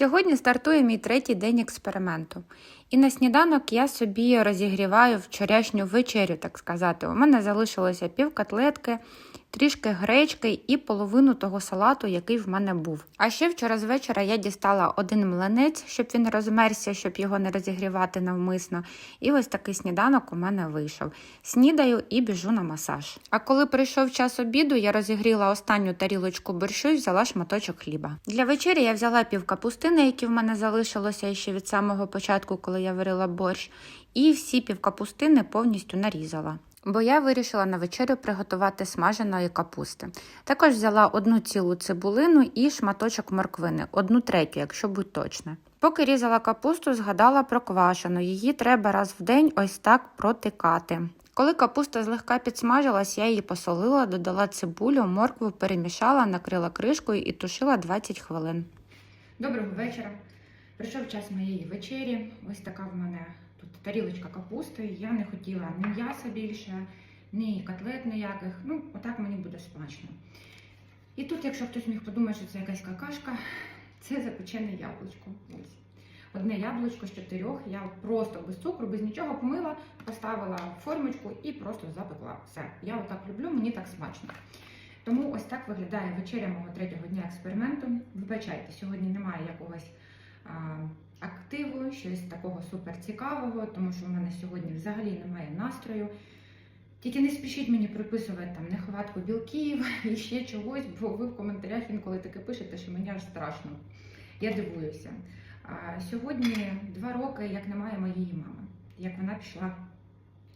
Сьогодні стартує мій третій день експерименту. І на сніданок я собі розігріваю вчорашню вечерю, так сказати. У мене залишилося пів котлетки, трішки гречки і половину того салату, який в мене був. А ще вчора з вечора я дістала один млинець, щоб він розмерся, щоб його не розігрівати навмисно. І ось такий сніданок у мене вийшов. Снідаю і біжу на масаж. А коли прийшов час обіду, я розігріла останню тарілочку борщу і взяла шматочок хліба. Для вечері я взяла пів капустини, які в мене залишилося ще від самого початку, коли я варила борщ, і всі пів капустини повністю нарізала. Бо я вирішила на вечерю приготувати смаженої капусти. Також взяла одну цілу цибулину і шматочок морквини, одну третю, якщо будь точна. Поки різала капусту, згадала про квашену. Її треба раз в день ось так протикати. Коли капуста злегка підсмажилась, я її посолила, додала цибулю, моркву, перемішала, накрила кришкою і тушила 20 хвилин. Доброго вечора. Прийшов час моєї вечері. Ось така в мене тут тарілочка капусти. Я не хотіла ні м'яса більше, ні котлет ніяких. Ну, отак мені буде смачно. І тут, якщо хтось міг подумати, що це якась какашка, це запечене яблучко. Ось. Одне яблучко з чотирьох. Я просто без цукру, без нічого помила, поставила формочку і просто запекла. Все. Я отак люблю, мені так смачно. Тому ось так виглядає вечеря мого третього дня експерименту. Вибачайте, сьогодні немає якогось активу, щось такого супер цікавого, тому що в мене сьогодні взагалі немає настрою. Тільки не спішіть мені приписувати там нехватку білків і ще чогось, бо ви в коментарях інколи таке пишете, що мені аж страшно. Я дивуюся. А, сьогодні два роки, як немає моєї мами, як вона пішла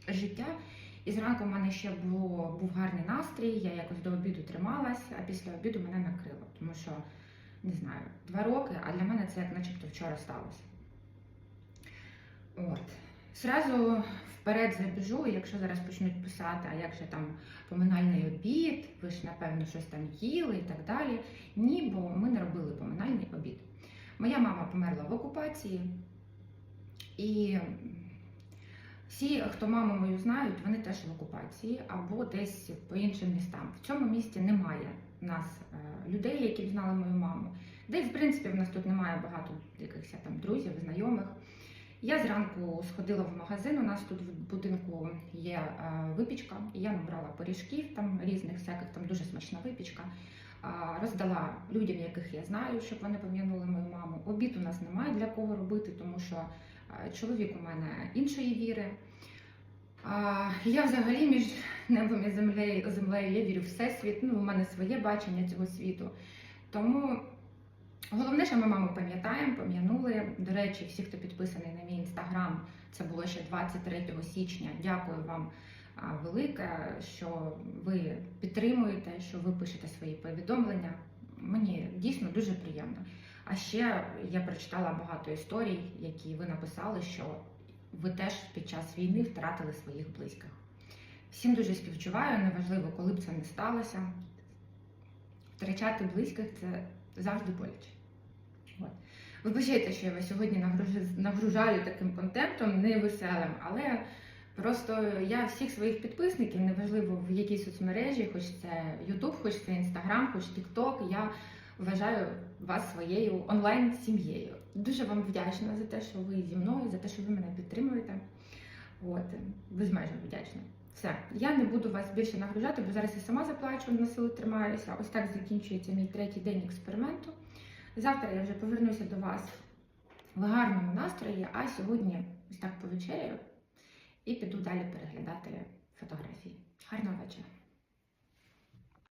життя. І зранку в мене ще було, був гарний настрій, я якось до обіду трималась, а після обіду мене накрило, тому що, не знаю, два роки, а для мене це як начебто вчора сталося. От. Зразу вперед забіжу, якщо зараз почнуть писати, а як же там поминальний обід, ви ж, напевно, щось там їли і так далі. Ні, бо ми не робили поминальний обід. Моя мама померла в окупації, і всі, хто маму мою знають, вони теж в окупації або десь по іншим містам. В цьому місті немає нас е, людей, які б знали мою маму. Де, в принципі, в нас тут немає багато якихось там друзів, знайомих. Я зранку сходила в магазин. У нас тут в будинку є е, випічка, і я набрала пиріжків там різних всяких, там дуже смачна випічка. Роздала людям, яких я знаю, щоб вони пам'ятали мою маму. Обід у нас немає для кого робити, тому що чоловік у мене іншої віри. Я взагалі між небом і землею, землею я вірю в всесвіт. Ну, у мене своє бачення цього світу. Тому головне, що ми маму пам'ятаємо, пам'янули. До речі, всі, хто підписаний на мій інстаграм, це було ще 23 січня. Дякую вам велике, що ви підтримуєте, що ви пишете свої повідомлення. Мені дійсно дуже приємно. А ще я прочитала багато історій, які ви написали, що ви теж під час війни втратили своїх близьких. Всім дуже співчуваю, неважливо, коли б це не сталося. Втрачати близьких це завжди боляче. От. Вибачайте, що я вас сьогодні нагруж- нагружаю таким контентом невеселим, але просто я всіх своїх підписників, неважливо в якій соцмережі, хоч це YouTube, хоч це Instagram, хоч TikTok, я вважаю вас своєю онлайн-сім'єю. Дуже вам вдячна за те, що ви зі мною, за те, що ви мене підтримуєте. От, безмежно вдячна. Все, я не буду вас більше нагружати, бо зараз я сама заплачу, на силу тримаюся. Ось так закінчується мій третій день експерименту. Завтра я вже повернуся до вас в гарному настрої, а сьогодні ось так повечеряю і піду далі переглядати фотографії. Гарного вечора!